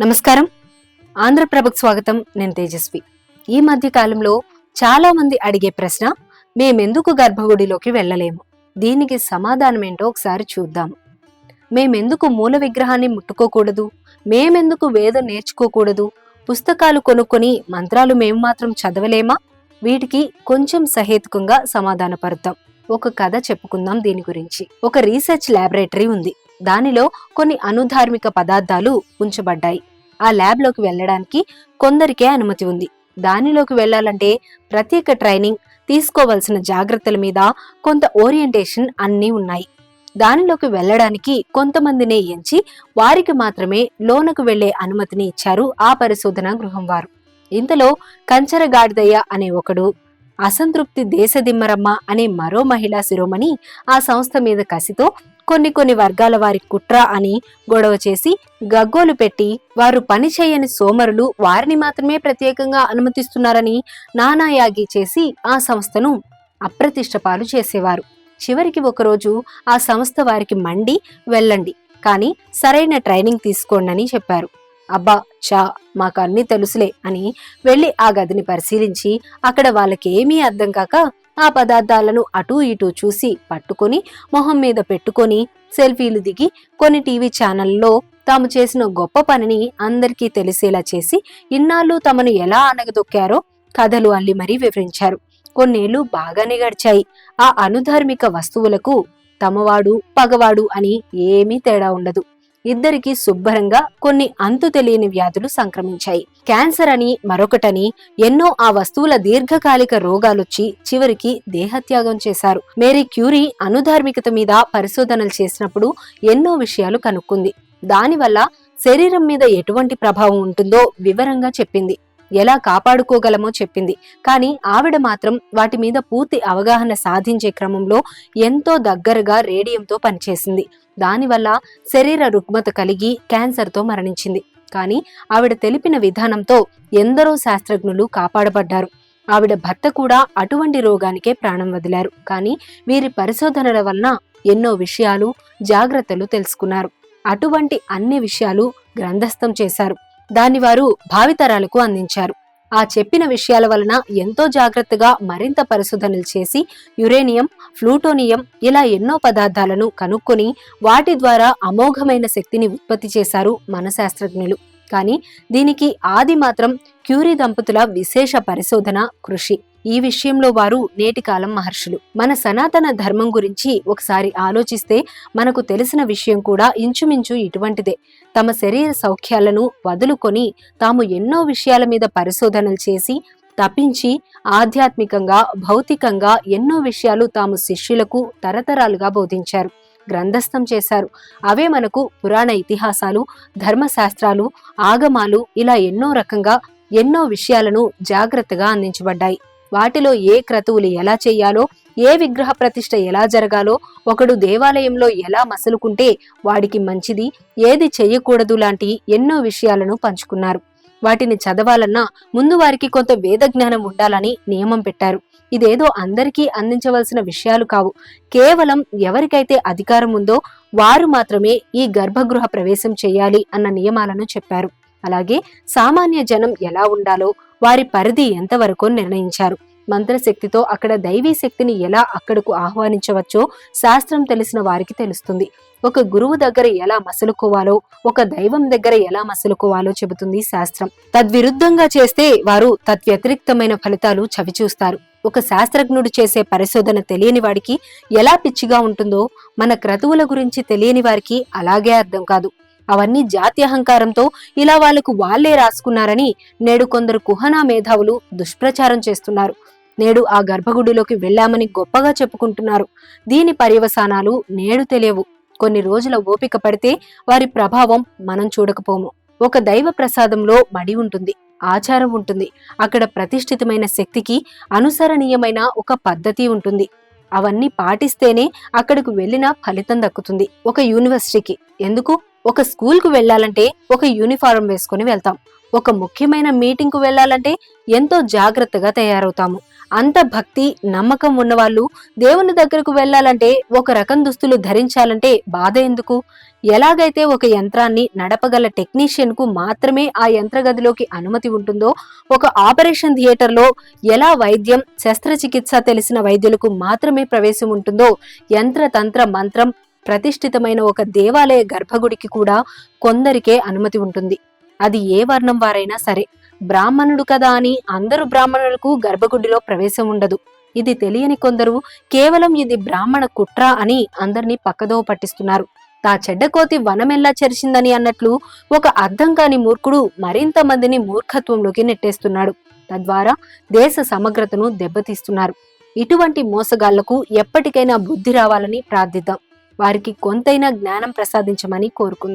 నమస్కారం. ఆంధ్రప్రభకు స్వాగతం. నేను తేజస్వి. ఈ మధ్య కాలంలో చాలా మంది అడిగే ప్రశ్న మేమెందుకు గర్భగుడిలోకి వెళ్ళలేము? దీనికి సమాధానం ఏంటో ఒకసారి చూద్దాం. మేమెందుకు మూల విగ్రహాన్ని ముట్టుకోకూడదు? మేమెందుకు వేదం నేర్చుకోకూడదు? పుస్తకాలు కొనుక్కొని మంత్రాలు మేము మాత్రం చదవలేమా? వీటికి కొంచెం సహేతుకంగా సమాధానపరుద్దాం. ఒక కథ చెప్పుకుందాం దీని గురించి. ఒక రీసెర్చ్ ల్యాబొరేటరీ ఉంది. దానిలో కొన్ని అనుధార్మిక పదార్థాలు ఉంచబడ్డాయి. ఆ ల్యాబ్లోకి వెళ్ళడానికి కొందరికే అనుమతి ఉంది. దానిలోకి వెళ్ళాలంటే ప్రత్యేక ట్రైనింగ్ తీసుకోవాల్సిన జాగ్రత్తల మీద కొంత ఓరియంటేషన్ అన్నీ ఉన్నాయి. దానిలోకి వెళ్ళడానికి కొంతమందినే ఎంచి వారికి మాత్రమే లోనకు వెళ్ళే అనుమతిని ఇచ్చారు ఆ పరిశోధన గృహం వారు. ఇంతలో కంచరగాడిదయ్య అనే ఒకడు అసంతృప్తి దేశదిమ్మరమ్మ అనే మరో మహిళా శిరోమణి ఆ సంస్థ మీద కసితో కొన్ని కొన్ని వర్గాల వారి కుట్ర అని గొడవ చేసి గగ్గోలు పెట్టి వారు పని చేయని సోమరులు వారిని మాత్రమే ప్రత్యేకంగా అనుమతిస్తున్నారని నానాయాగి చేసి ఆ సంస్థను అప్రతిష్టపాలు చేసేవారు. చివరికి ఒకరోజు ఆ సంస్థ వారికి మండి వెళ్ళండి కానీ సరైన ట్రైనింగ్ తీసుకోండి చెప్పారు. అబ్బా చా మాకు అన్నీ తెలుసులే అని వెళ్ళి ఆ గదిని పరిశీలించి అక్కడ వాళ్ళకేమీ అర్థం కాక ఆ పదార్థాలను అటూ ఇటూ చూసి పట్టుకొని మొహం మీద పెట్టుకొని సెల్ఫీలు దిగి కొన్ని టీవీ ఛానల్లో తాము చేసిన గొప్ప పనిని అందరికీ తెలిసేలా చేసి ఇన్నాళ్ళు తమను ఎలా అనగదొక్కారో కథలు అల్లి మరీ వివరించారు. కొన్నేళ్ళు బాగానే గడిచాయి. ఆ అనుధార్మిక వస్తువులకు తమవాడు పగవాడు అని ఏమీ తేడా ఉండదు. ఇద్దరికి శుభ్రంగా కొన్ని అంతు తెలియని వ్యాధులు సంక్రమించాయి. క్యాన్సర్ అని మరొకటని ఎన్నో ఆ వస్తువుల దీర్ఘకాలిక రోగాలొచ్చి చివరికి దేహత్యాగం చేశారు. మేరీ క్యూరీ అనుధార్మికత మీద పరిశోధనలు చేసినప్పుడు ఎన్నో విషయాలు కనుక్కుంది. దానివల్ల శరీరం మీద ఎటువంటి ప్రభావం ఉంటుందో వివరంగా చెప్పింది. ఎలా కాపాడుకోగలమో చెప్పింది. కానీ ఆవిడ మాత్రం వాటి మీద పూర్తి అవగాహన సాధించే క్రమంలో ఎంతో దగ్గరగా రేడియంతో పనిచేసింది. దానివల్ల శరీర రుగ్మత కలిగి క్యాన్సర్తో మరణించింది. కానీ ఆవిడ తెలిపిన విధానంతో ఎందరో శాస్త్రజ్ఞులు కాపాడబడ్డారు. ఆవిడ భర్త కూడా అటువంటి రోగానికే ప్రాణం వదిలారు. కానీ వీరి పరిశోధనల వలన ఎన్నో విషయాలు జాగ్రత్తలు తెలుసుకున్నారు. అటువంటి అన్ని విషయాలు గ్రంథస్థం చేశారు. దాన్ని వారు భావితరాలకు అందించారు. ఆ చెప్పిన విషయాల వలన ఎంతో జాగ్రత్తగా మరింత పరిశోధనలు చేసి యురేనియం ఫ్లూటోనియం ఇలా ఎన్నో పదార్థాలను కనుక్కొని వాటి ద్వారా అమోఘమైన శక్తిని ఉత్పత్తి చేశారు మన శాస్త్రజ్ఞులు. కానీ దీనికి ఆది మాత్రం క్యూరీ దంపతుల విశేష పరిశోధన కృషి. ఈ విషయంలో వారు నేటి కాలం మహర్షులు. మన సనాతన ధర్మం గురించి ఒకసారి ఆలోచిస్తే మనకు తెలిసిన విషయం కూడా ఇంచుమించు ఇటువంటిదే. తమ శరీర సౌఖ్యాలను వదులుకొని తాము ఎన్నో విషయాల మీద పరిశోధనలు చేసి తప్పించి ఆధ్యాత్మికంగా భౌతికంగా ఎన్నో విషయాలు తాము శిష్యులకు తరతరాలుగా బోధించారు. గ్రంథస్థం చేశారు. అవే మనకు పురాణ ఇతిహాసాలు ధర్మశాస్త్రాలు ఆగమాలు ఇలా ఎన్నో రకంగా ఎన్నో విషయాలను జాగ్రత్తగా అందించబడ్డాయి. వాటిలో ఏ క్రతువులు ఎలా చేయాలో ఏ విగ్రహ ప్రతిష్ట ఎలా జరగాలో ఒకడు దేవాలయంలో ఎలా మసలుకుంటే వాడికి మంచిది ఏది చేయకూడదు లాంటి ఎన్నో విషయాలను పంచుకున్నారు. వాటిని చదవాలన్నా ముందు వారికి కొంత వేద జ్ఞానం ఉండాలని నియమం పెట్టారు. ఇదేదో అందరికీ అందించవలసిన విషయాలు కావు. కేవలం ఎవరికైతే అధికారం ఉందో వారు మాత్రమే ఈ గర్భగృహ ప్రవేశం చేయాలి అన్న నియమాలను చెప్పారు. అలాగే సామాన్య జనం ఎలా ఉండాలో వారి పరిధి ఎంతవరకు నిర్ణయించారు? మంత్రశక్తితో అక్కడ దైవీ శక్తిని ఎలా అక్కడకు ఆహ్వానించవచ్చో శాస్త్రం తెలిసిన వారికి తెలుస్తుంది. ఒక గురువు దగ్గర ఎలా మసలుకోవాలో ఒక దైవం దగ్గర ఎలా మసలుకోవాలో చెబుతుంది శాస్త్రం. తద్విరుద్ధంగా చేస్తే వారు తద్వ్యతిరిక్తమైన ఫలితాలు చవిచూస్తారు. ఒక శాస్త్రజ్ఞుడు చేసే పరిశోధన తెలియని వాడికి ఎలా పిచ్చిగా ఉంటుందో మన క్రతువుల గురించి తెలియని వారికి అలాగే అర్థం కాదు. అవన్నీ జాతి అహంకారంతో ఇలా వాళ్ళకు వాళ్ళే రాసుకున్నారని నేడు కొందరు కుహనా మేధావులు దుష్ప్రచారం చేస్తున్నారు. నేడు ఆ గర్భగుడిలోకి వెళ్ళామని గొప్పగా చెప్పుకుంటున్నారు. దీని పర్యవసానాలు నేడు తెలియవు. కొన్ని రోజుల ఓపిక పడితే వారి ప్రభావం మనం చూడకపోము. ఒక దైవ ప్రసాదంలో మడి ఉంటుంది ఆచారం ఉంటుంది. అక్కడ ప్రతిష్ఠితమైన శక్తికి అనుసరణీయమైన ఒక పద్ధతి ఉంటుంది. అవన్నీ పాటిస్తేనే అక్కడికి వెళ్ళిన ఫలితం దక్కుతుంది. ఒక యూనివర్సిటీకి. ఎందుకు? ఒక స్కూల్కు వెళ్ళాలంటే ఒక యూనిఫారం వేసుకుని వెళ్తాం. ఒక ముఖ్యమైన మీటింగ్కు వెళ్ళాలంటే ఎంతో జాగ్రత్తగా తయారవుతాము. అంత భక్తి నమ్మకం ఉన్నవాళ్ళు దేవుని దగ్గరకు వెళ్ళాలంటే ఒక రకం దుస్తులు ధరించాలంటే బాధ ఎందుకు? ఎలాగైతే ఒక యంత్రాన్ని నడపగల టెక్నీషియన్కు మాత్రమే ఆ యంత్ర గదిలోకి అనుమతి ఉంటుందో ఒక ఆపరేషన్ థియేటర్లో ఎలా వైద్యం శస్త్రచికిత్స తెలిసిన వైద్యులకు మాత్రమే ప్రవేశం ఉంటుందో యంత్ర తంత్ర మంత్రం ప్రతిష్ఠితమైన ఒక దేవాలయ గర్భగుడికి కూడా కొందరికే అనుమతి ఉంటుంది. అది ఏ వర్ణం వారైనా సరే బ్రాహ్మణుడు కదా అని అందరు బ్రాహ్మణులకు గర్భగుడిలో ప్రవేశం ఉండదు. ఇది తెలియని కొందరు కేవలం ఇది బ్రాహ్మణ కుట్ర అని అందరినీ పక్కదోవ పట్టిస్తున్నారు. తా చెడ్డకోతి వనమెల్లా చెరిచిందని అన్నట్లు ఒక అర్థం కాని మూర్ఖుడు మరింత మందిని మూర్ఖత్వంలోకి నెట్టేస్తున్నాడు. తద్వారా దేశ సమగ్రతను దెబ్బతీస్తున్నారు. ఇటువంటి మోసగాళ్ళకు ఎప్పటికైనా బుద్ధి రావాలని ప్రార్థిద్దాం. వారికి కొంతైనా జ్ఞానం ప్రసాదించమని కోరుకుంది